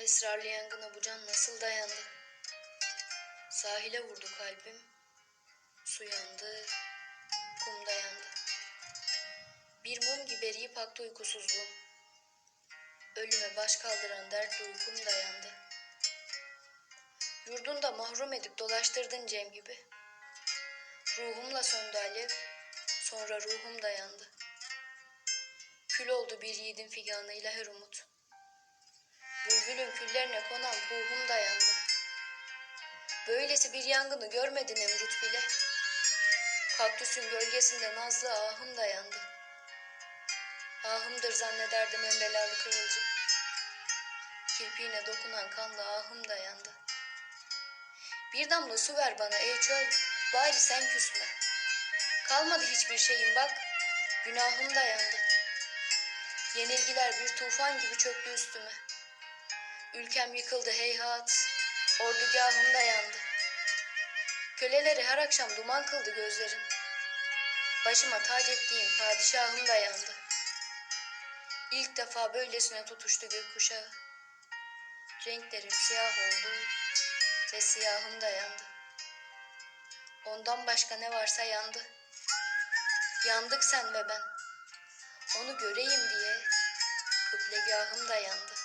esrarlı yangına bu can nasıl dayandı? Sahile vurdu kalbim, su yandı, kum dayandı. Bir mum gibi eriyip aktı uykusuzluğum. Ölüme baş kaldıran dertli uykum dayandı. Yurdunda mahrum edip dolaştırdın Cem gibi. Ruhumla söndü alev, sonra ruhum dayandı. Kül oldu bir yiğidin figanıyla her umut. Bülbülün küllerine konan ruhum dayandı. Böylesi bir yangını görmedi Nemrut bile. Kaktüsün gölgesinde nazlı ahım dayandı. Ahımdır zannederdim embelalı kıvılcım. Kirpiğine dokunan kanlı ahım dayandı. Bir damla su ver bana ey çöl, bari sen küsme. Kalmadı hiçbir şeyim bak, günahım dayandı. Yenilgiler bir tufan gibi çöktü üstüme. Ülkem yıkıldı heyhat, ordugahım dayandı. Köleleri her akşam duman kıldı gözlerim. Başıma tac ettiğim padişahım dayandı. İlk defa böylesine tutuştu gökkuşağı. Renklerim siyah oldu ve siyahım dayandı. Ondan başka ne varsa yandı. Yandık sen ve ben. Onu göreyim diye kıblegahım dayandı.